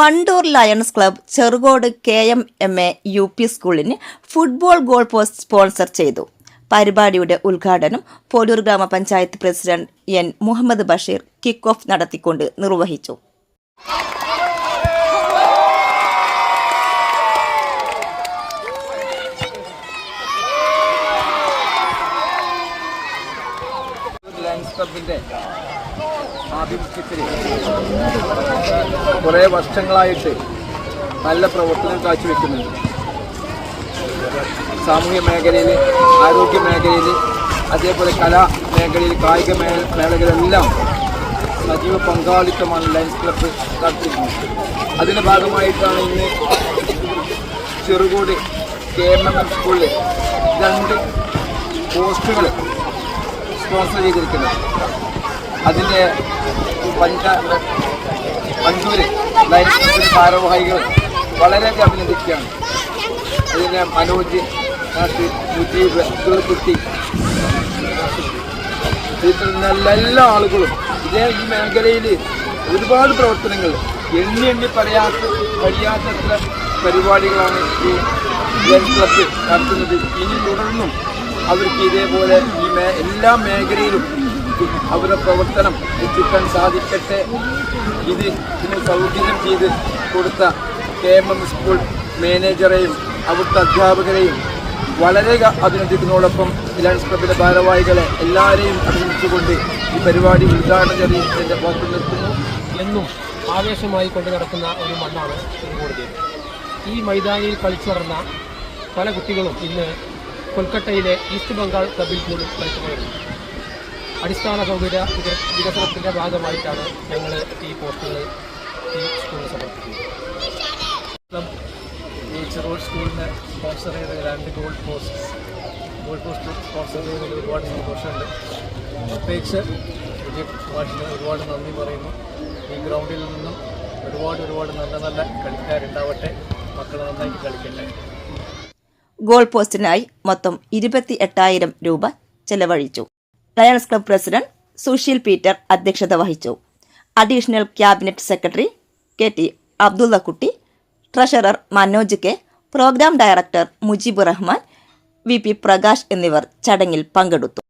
Wandoor lions club Cherukode K M M A U P സ്കൂളിന് football goal post sponsor ചെയ്തു. പരിപാടിയുടെ ഉദ്ഘാടനം പോലൂർ ഗ്രാമപഞ്ചായത്ത് president N Muhammad Basheer kick off നടത്തിക്കൊണ്ട് നിർവഹിച്ചു. ലയൺസ് ക്ലബിന്റെ ആഭിമുഖ്യത്തിൽ കുറേ വർഷങ്ങളായിട്ട് നല്ല പ്രവർത്തനം കാഴ്ചവെക്കുന്നുണ്ട്. സാമൂഹ്യ മേഖലയിൽ ആരോഗ്യ മേഖലയിൽ അതേപോലെ കലാ മേഖലയിൽ കായിക മേ മേഖലകളെല്ലാം സജീവ പങ്കാളിത്തമാണ് ലയൻസ് ക്ലബ്ബ് നടത്തിയിരുന്നത് അതിന്റെ ഭാഗമായിട്ടാണ് ഇന്ന് Cherukode K M M M സ്കൂളിൽ രണ്ട് പോസ്റ്റുകൾ സ്പോൺസർ ചെയ്തിരിക്കുന്നത്. അതിന്റെ പഞ്ച പണ്ടൂര് ലയൻസ് ക്ലബ്ബിന്റെ ഭാരവാഹികൾ വളരെയധികം അഭിനന്ദിക്കുകയാണ്. അതിന്റെ മനോജ് മുജീബ് കുട്ടി ഇതിലുള്ള എല്ലാ ആളുകളും ഇതേ ഈ മേഖലയിൽ ഒരുപാട് പ്രവർത്തനങ്ങൾ എണ്ണി എണ്ണി പറയാത്ത കഴിയാത്തത്ര പരിപാടികളാണ് ഈ ലയൺസ് ക്ലബ്ബ് നടത്തുന്നത്. ഇനി തുടർന്നും അവർക്ക് ഇതേപോലെ ഈ എല്ലാ മേഖലയിലും അവരുടെ പ്രവർത്തനം എത്തിക്കാൻ സാധിക്കട്ടെ. ഇത് ഇതിന് സൗകര്യം ചെയ്ത് കൊടുത്ത കെ എം എം സ്കൂൾ മാനേജറെയും അവിടുത്തെ അധ്യാപകരെയും വളരെ അഭിനന്ദിക്കുന്നതോടൊപ്പം ലയൺസ് ക്ലബിലെ ഭാരവാഹികളെ എല്ലാവരെയും അഭിനന്ദിച്ചുകൊണ്ട് ഈ പരിപാടി ഉദ്ഘാടനം ചെയ്തതിന്റെ വാക്ക് നിർത്തുന്നു എന്നും ആവേശമായി കൊണ്ടു നടക്കുന്ന ഒരു മണ്ണാണ് ചെറുകോടുതേവ് ഈ മൈതാനിയിൽ കളിച്ചു നടന്ന പല കുട്ടികളും ഇന്ന് കൊൽക്കത്തയിലെ ഈസ്റ്റ് ബംഗാൾ ക്ലബിൽ പോലും കളിച്ചു പോയിരുന്നു അടിസ്ഥാന സൗകര്യ വിക- വികസനത്തിന്റെ ഭാഗമായിട്ടാണ് ഞങ്ങൾ ഈ പോസ്റ്റുകൾ ഈ സ്കൂളിൽ സമർപ്പിക്കുന്നത്. ഈ ചെറു സ്കൂളിന് സ്പോൺസർ ചെയ്ത രണ്ട് goal post goal post sponsor ചെയ്തതിൽ ഒരുപാട് സന്തോഷമുണ്ട്. പ്രത്യേകിച്ച് വിജയ് മാഷിന് ഒരുപാട് നന്ദി പറയുന്നു. ഈ ഗ്രൗണ്ടിൽ നിന്നും ഒരുപാട് ഒരുപാട് നല്ല നല്ല കളിക്കാരുണ്ടാവട്ടെ. മക്കൾ നന്നായി കളിക്കട്ടെ. ഗോൾ പോസ്റ്റിനായി മൊത്തം ഇരുപത്തി എട്ടായിരം രൂപ ചെലവഴിച്ചു. Lions club president Susheel Peter അധ്യക്ഷത വഹിച്ചു. Additional cabinet secretary K T Abdullakutty treasurer Manoj K programme director Mujeeb Rahman V P Prakash എന്നിവർ ചടങ്ങിൽ പങ്കെടുത്തു.